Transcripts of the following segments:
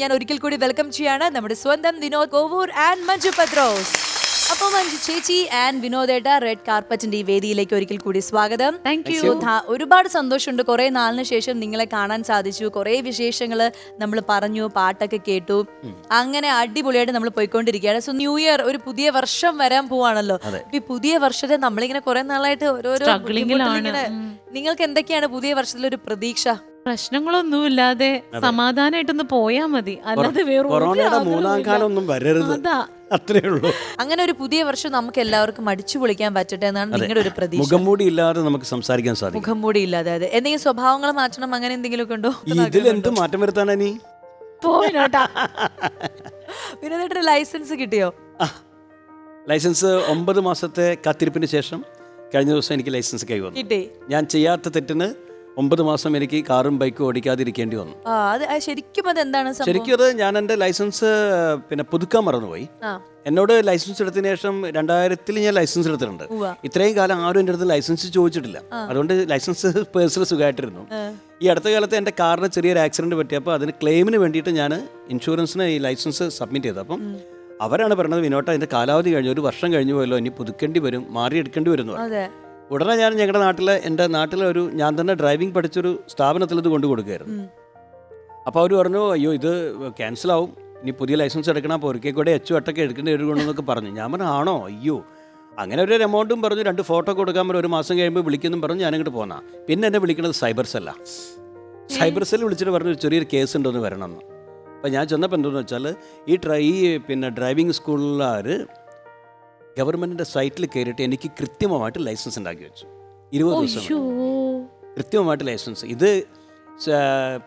ഞാൻ ഒരിക്കൽ കൂടി വെൽക്കം ചെയ്യാണ് നമ്മുടെ സ്വന്തം ദിനോദ് കോവൂർ ആൻഡ് മഞ്ജു പത്രോസ്. അപ്പൊ മഞ്ജു ചേച്ചി ആൻഡ് വിനോദേട്ട റെഡ് കാർപ്പറ്റിന്റെ ഈ വേദിയിലേക്ക് ഒരിക്കൽ കൂടി സ്വാഗതം. താങ്ക് യു ഒരുപാട് സന്തോഷമുണ്ട്. കുറെ നാളിന് ശേഷം നിങ്ങളെ കാണാൻ സാധിച്ചു. കുറെ വിശേഷങ്ങൾ നമ്മൾ പറഞ്ഞു പാട്ടൊക്കെ കേട്ടു. അങ്ങനെ അടിപൊളിയായിട്ട് നമ്മൾ പോയിക്കൊണ്ടിരിക്കുകയാണ്. സോ ന്യൂ ഇയർ ഒരു പുതിയ വർഷം വരാൻ പോവാണല്ലോ. ഈ പുതിയ വർഷത്തെ നമ്മളിങ്ങനെ കുറെ നാളായിട്ട് ഓരോരോ. നിങ്ങൾക്ക് എന്തൊക്കെയാണ് പുതിയ വർഷത്തിലൊരു പ്രതീക്ഷ? പ്രശ്നങ്ങളൊന്നുമില്ലാതെ സമാധാനായിട്ടൊന്ന് പോയാ മതി. അല്ലാതെ വേറെ മൂന്നാം. കാലം ഒന്നും വരരുത്. അതാ. അത്രേ ഉള്ളൂ. അങ്ങനെ ഒരു പുതിയ വർഷം നമുക്ക് എല്ലാവർക്കും അടിച്ചു പൊളിക്കാൻ പറ്റട്ടെ എന്നാണ് നിങ്ങളുടെ ഒരു പ്രതീക്ഷ. മുഖംമൂടി ഇല്ലാതെ നമുക്ക് സംസാരിക്കാൻ സാധിക്കും. മുഖം മൂടി ഇല്ലാതെ അതെ. എന്തെങ്കിലും സ്വഭാവങ്ങൾ മാറ്റണം അങ്ങനെ എന്തെങ്കിലും ഒക്കെ ഉണ്ടോ ഇതിൽ എന്ത് മാറ്റം വരുത്താനാ നീ പോയിനോട്ടാ. വിനോദേട്ടന് ലൈസൻസ് കിട്ടിയോ? ലൈസൻസ് ഒമ്പത് മാസത്തെ കാത്തിരിപ്പിന് ശേഷം കഴിഞ്ഞ ദിവസം എനിക്ക് ലൈസൻസ് കൈവന്നു. വന്നു ഞാൻ ചെയ്യാത്ത തെറ്റിന് ഒമ്പത് മാസം എനിക്ക് കാറും ബൈക്കും ഓടിക്കാതിരിക്കേണ്ടി വന്നു. ആ അത് ആ, ശരിക്കും അത് എന്താണ് സംഭവം? ശരിക്കും അത് ഞാൻ എന്റെ ലൈസൻസ് പിന്നെ പുതുക്കാൻ മറന്നുപോയി. ആ. എന്നോട് ലൈസൻസ് എടുത്തതിന് ശേഷം രണ്ടായിരത്തിൽ ഞാൻ ലൈസൻസ് എടുത്തിട്ടുണ്ട്. ഉവ്വ. ഇത്രയും കാലം ആരും എന്റെ അടുത്ത് ലൈസൻസ് ചോദിച്ചിട്ടില്ല. അതുകൊണ്ട് ലൈസൻസ് പേഴ്സണൽ സുഖമായിട്ടിരുന്നു. ഈ അടുത്ത കാലത്ത് എന്റെ കാറിന് ചെറിയൊരു ആക്സിഡന്റ് പറ്റിയപ്പോൾ അതിന് ക്ലെയിമിന് വേണ്ടിയിട്ട് ഞാൻ ഇൻഷുറൻസിന് ഈ ലൈസൻസ് സബ്മിറ്റ് ചെയ്തു. അപ്പം അവരാണ് പറഞ്ഞത് വിനോട്ട അതിന്റെ കാലാവധി കഴിഞ്ഞു ഒരു വർഷം കഴിഞ്ഞു പോയല്ലോ ഇനി പുതുക്കേണ്ടി വരും മാറിയെടുക്കേണ്ടി വരും എന്ന് പറഞ്ഞു. അതെ. ഉടനെ ഞാൻ ഞങ്ങളുടെ നാട്ടിലെ എന്റെ നാട്ടിലെ ഒരു ഞാൻ തന്നെ ഡ്രൈവിംഗ് പഠിച്ചൊരു സ്ഥാപനത്തിൽ ഇത് കൊണ്ടു കൊടുക്കുകയായിരുന്നു അപ്പോൾ അവർ പറഞ്ഞു അയ്യോ ഇത് ക്യാൻസലാവും ഇനി പുതിയ ലൈസൻസ് എടുക്കണം അപ്പോൾ ഒരിക്കൽ കൂടെ എച്ച് വട്ടൊക്കെ എടുക്കേണ്ടി വരുമെന്നൊക്കെ പറഞ്ഞു. ഞാൻ പറഞ്ഞു ആണോ? അയ്യോ. അങ്ങനെ ഒരു എമൗണ്ടും പറഞ്ഞു രണ്ട് ഫോട്ടോ കൊടുക്കാൻ പറഞ്ഞു. ഒരു മാസം കഴിയുമ്പോൾ വിളിക്കുന്നു പറഞ്ഞു ഞാനിങ്ങോട്ട് പോന്നാ. പിന്നെ എന്നെ വിളിക്കുന്നത് സൈബർ സെല്ല സൈബർ സെൽ വിളിച്ചിട്ട് പറഞ്ഞു ചെറിയൊരു കേസ് ഉണ്ടോന്ന് എന്ന്. വരണമെന്ന് അപ്പോൾ ഞാൻ ചെന്നപ്പോൾ എന്തോന്ന് വെച്ചാൽ ഈ ട്രൈ ഈ പിന്നെ ഡ്രൈവിംഗ് സ്കൂളുകാർ ഗവൺമെന്റിന്റെ സൈറ്റിൽ കയറിയിട്ട് എനിക്ക് കൃത്യമായിട്ട് ലൈസൻസ് ഉണ്ടാക്കി വെച്ചു. ഇരുപത് ദിവസം കൃത്യമായിട്ട് ലൈസൻസ്. ഇത്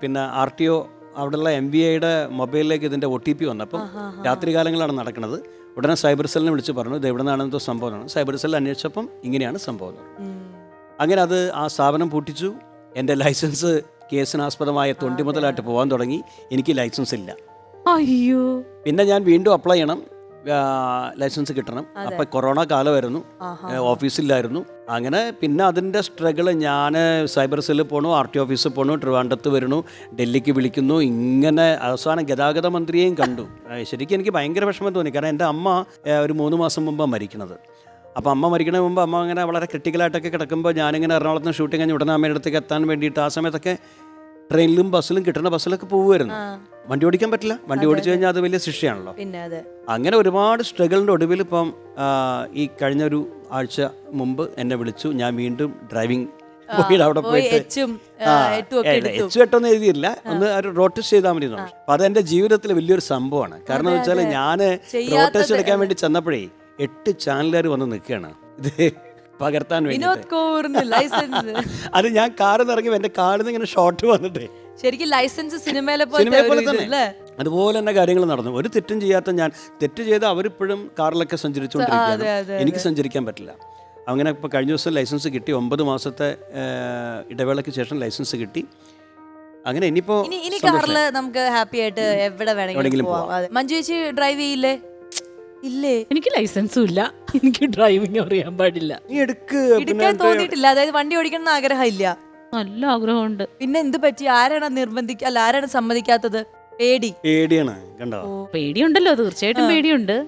പിന്നെ ആർ ടി ഒ അവിടെയുള്ള എം ബി ഐയുടെ മൊബൈലിലേക്ക് ഇതിന്റെ ഒ ടി പി വന്നപ്പം രാത്രി കാലങ്ങളാണ് നടക്കുന്നത്. ഉടനെ സൈബർ സെല്ലിനെ വിളിച്ച് പറഞ്ഞു ഇത് എവിടെ നിന്നാണെന്തോ സംഭവമാണ് സൈബർ സെല്ലിൽ അന്വേഷിച്ചപ്പം ഇങ്ങനെയാണ് സംഭവം. അങ്ങനെ അത് ആ സ്ഥാപനം പൂട്ടിച്ചു. എന്റെ ലൈസൻസ് കേസിനാസ്പദമായ തൊണ്ടി മുതലായിട്ട് പോകാൻ തുടങ്ങി. എനിക്ക് ലൈസൻസ് ഇല്ല. അയ്യോ. പിന്നെ ഞാൻ വീണ്ടും അപ്ലൈ ചെയ്യണം. ലൈസൻസ് കിട്ടണം. അപ്പം കൊറോണ കാലമായിരുന്നു. ഓഫീസിലായിരുന്നു അങ്ങനെ പിന്നെ അതിന്റെ സ്ട്രഗിൾ ഞാൻ സൈബർ സെല്ലിൽ പോണു ആർ ടി ഓഫീസിൽ പോണു ട്രിവാൻഡത്ത് വരണു ഡൽഹിക്ക് വിളിക്കുന്നു ഇങ്ങനെ അവസാനം ഗതാഗത മന്ത്രിയെയും കണ്ടു. ശരിക്കും എനിക്ക് ഭയങ്കര വിഷമം തോന്നി. കാരണം എന്റെ അമ്മ ഒരു മൂന്ന് മാസം മുമ്പാണ് മരിക്കണത്. അപ്പോൾ അമ്മ മരിക്കണ മുമ്പ് അമ്മ അങ്ങനെ വളരെ ക്രിട്ടിക്കലായിട്ടൊക്കെ കിടക്കുമ്പോൾ ഞാനിങ്ങനെ എറണാകുളത്ത് നിന്ന് ഷൂട്ടിംഗ് കഴിഞ്ഞ് ഉടനെ അമ്മയുടെ അടുത്തേക്ക് എത്താൻ വേണ്ടിയിട്ട് ആ സമയത്തൊക്കെ ട്രെയിനിലും ബസ്സിലും കിട്ടുന്ന ബസ്സിലൊക്കെ പോകുമായിരുന്നു വണ്ടി ഓടിക്കാൻ പറ്റില്ല. വണ്ടി ഓടിച്ചു കഴിഞ്ഞാൽ അത് വലിയ ശിക്ഷയാണല്ലോ. പിന്നെ അതെ. അങ്ങനെ ഒരുപാട് സ്ട്രഗിളിന്റെ ഒടുവിൽ ഇപ്പം ഈ കഴിഞ്ഞ ഒരു ആഴ്ച മുമ്പ് എന്നെ വിളിച്ചു. ഞാൻ വീണ്ടും ഡ്രൈവിംഗ് പോയിട്ട് അവിടെ പോയിട്ട് എച്ചും എട്ടൊന്നും എഴുതിയില്ല ഒന്ന് ഒരു റോഡ് ടെസ്റ്റ് ചെയ്താൽ മതി. അപ്പൊ അത് എന്റെ ജീവിതത്തിൽ വലിയൊരു സംഭവമാണ്. കാരണം എന്ന് വെച്ചാൽ ഞാൻ റോഡ് ടെസ്റ്റ് എടുക്കാൻ വേണ്ടി ചെന്നപ്പോഴേ എട്ട് ചാനലുകാർ വന്ന് നിൽക്കുകയാണ്. ഇത് പകർത്താൻ വേണ്ടി അത് ഞാൻ കാറിൽ ഇറങ്ങി എന്റെ കാറിൽ നിന്ന് ഇങ്ങനെ ഷോർട്ട് വന്നിട്ടേ. ശരിക്കും ലൈസൻസ് സിനിമയിലെ സിനിമയെ പോലെ ഒരു ഇത് തന്നെ. അല്ലേ? അതുപോലെ തന്നെ കാര്യങ്ങൾ നടന്നു. ഒരു തെറ്റും ചെയ്യാത്ത ഞാൻ തെറ്റ് ചെയ്ത് അവരിപ്പോഴും കാറിലൊക്കെ അതെ, സഞ്ചരിച്ചുകൊണ്ടിരിക്കുകയാണ് എനിക്ക് സഞ്ചരിക്കാൻ പറ്റില്ല. അങ്ങനെ ഇപ്പോൾ കഴിഞ്ഞ ദിവസം ലൈസൻസ് കിട്ടി. ഒമ്പത് മാസത്തെ ഇടവേളയ്ക്ക് ശേഷം ലൈസൻസ് കിട്ടി. അങ്ങനെ ഇനിയിപ്പോൾ ഇനി ഇനി കാറിൽ നമുക്ക് ഹാപ്പി ആയിട്ട് എവിടെ വേണമെങ്കിലും എവിടെയെങ്കിലും പോവാം. അതെ. മഞ്ജു ചേച്ചി ഡ്രൈവ് ചെയ്യില്ലേ? ഇല്ലേ? എനിക്ക് ലൈസൻസും ഇല്ല. എനിക്ക് ഡ്രൈവിംഗ് അറിയാൻ പാടില്ല. നീ എടുക്ക് ഇടുക്കാൻ തോന്നിയിട്ടില്ല. അതായത് വണ്ടി ഓടിക്കണം എന്ന് ആഗ്രഹം ഇല്ല നല്ല ആഗ്രഹമുണ്ട്. പിന്നെ എന്ത് പറ്റി? ആരാണ് നിർബന്ധിക്ക അല്ല ആരാണ് സമ്മതിക്കാത്തത്? പേടി. പേടിയാണ് കണ്ടോ? പേടിയുണ്ടല്ലോ തീർച്ചയായിട്ടും പേടിയുണ്ട്.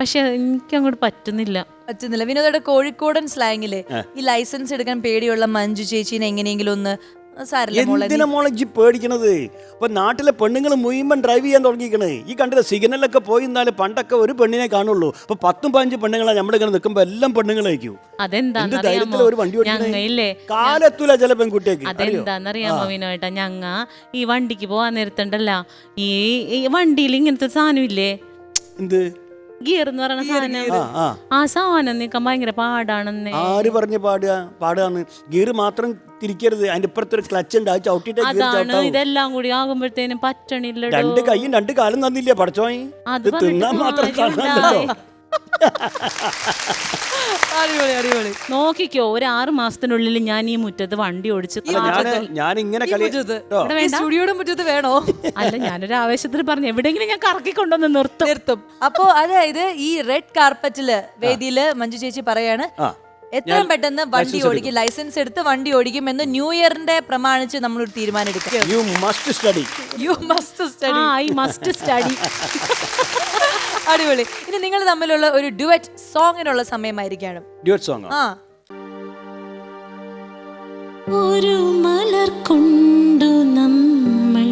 പക്ഷെ എനിക്ക് അങ്ങോട്ട് പറ്റുന്നില്ല. പറ്റുന്നില്ല. വിനോദയുടെ കോഴിക്കോടൻ സ്ലാങ്ങിൽ. ഈ ലൈസൻസ് എടുക്കാൻ പേടിയുള്ള മഞ്ജു ചേച്ചീനെ എങ്ങനെയെങ്കിലും ഒന്ന് എന്തിനാ മോളെ ഇജ്ജ് പേടിക്കണത്? ഇപ്പൊ നാട്ടിലെ പെണ്ണുങ്ങൾ മുഴുവൻ ഡ്രൈവ് ചെയ്യാൻ തുടങ്ങിക്കണേ ഈ കണ്ടില്ല സിഗ്നലൊക്കെ പോയി എന്നാൽ പണ്ടൊക്കെ ഒരു പെണ്ണിനെ കാണുള്ളൂ. അപ്പൊ പത്തും പതിനഞ്ച് പെണ്ണുങ്ങളാ നമ്മളിങ്ങനെ നിൽക്കുമ്പോ എല്ലാം പെണ്ണുങ്ങളായിരിക്കും. ഒരു വണ്ടി കാലെത്തൂല ചില പെൺകുട്ടിയൊക്കെ. അതെന്താന്നറിയാമോ വിനോട്ടാ ഞങ്ങ ഈ വണ്ടിക്ക് പോവാൻ നേരത്തുണ്ടല്ല. ഈ ഈ വണ്ടിയിൽ ഇങ്ങനത്തെ സാധനം ഇല്ലേ? എന്ത്? ഗിയർ എന്ന് പറയുന്ന സാധനം ആ സാധനം നീക്കാൻ ഭയങ്കര പാടാണെന്ന്. ആര് പറഞ്ഞ് പാടുക? പാടുകയാണ് ഗിയർ മാത്രം തിരിക്കരുത്. അതിന്റെ ഇപ്പുറത്തൊരു ക്ലച്ച് ഉണ്ട്. അത് ചവിട്ടിട്ട് ഇതെല്ലാം കൂടി ആകുമ്പോഴത്തേനും പറ്റണില്ല രണ്ട് കൈയും രണ്ട് കാലും തന്നില്ലേ? പഠിച്ചോയി അത് തിന്നാൻ മാത്രം അടിപൊളി അടിപൊളി. നോക്കിക്കോ ഒരു ആറ് മാസത്തിനുള്ളിൽ ഞാൻ ഈ മുറ്റത്ത് വണ്ടി ഓടിച്ച് ഞാൻ ഞാൻ ഇങ്ങനെ? സ്റ്റുഡിയോയുടെ മുറ്റത്ത് വേണോ? അല്ല ഞാനൊരു ആവേശത്തിൽ പറഞ്ഞു എവിടെയെങ്കിലും ഞാൻ കറക്കിക്കൊണ്ടൊന്ന് നിർത്തും. നിർത്തും. അപ്പോ അതായത് ഈ റെഡ് കാർപ്പറ്റിൽ വേദിയിൽ മഞ്ജു ചേച്ചി പറയാണ് ആ. എത്രയും പെട്ടെന്ന് വണ്ടി ഓടിക്കും. ലൈസൻസ് എടുത്ത് വണ്ടി ഓടിക്കും എന്ന് ന്യൂ ഇയറിന്റെ പ്രമാണിച്ച് നമ്മൾ ഒരു തീരുമാനം എടുക്കും you must study you must ആ സ്റ്റഡി ഐ മസ്റ്റ് സ്റ്റഡി അടിപൊളി. ഇനി നിങ്ങൾ തമ്മിലുള്ള ഒരു ഡുവറ്റ് സോങ്ങിനുള്ള സമയമായിരിക്കണം സോങ് ആ? ഒരു മലർ കൊണ്ടു നമ്മൾ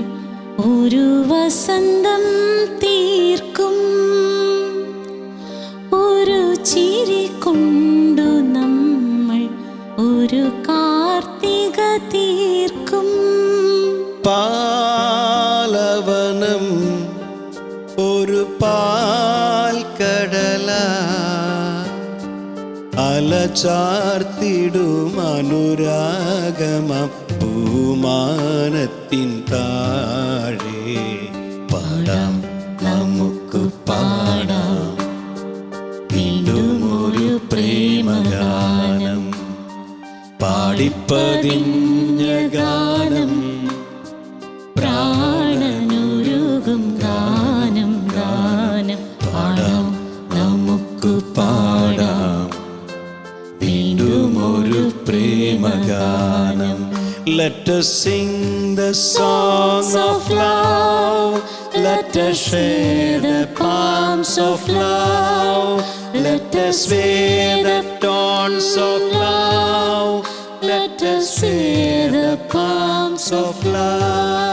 ഒരു വസന്തം ഒരു കാർത്തിക തീർക്കും പാലവനം ഒരു പാൽക്കടല അലചാർത്തിടും അനുരാഗമ പൂമാനത്തിൻ താഴെ Let us sing the song of love. Let us share the palms of love. Let us wear the tones of love. Let us share the palms of love.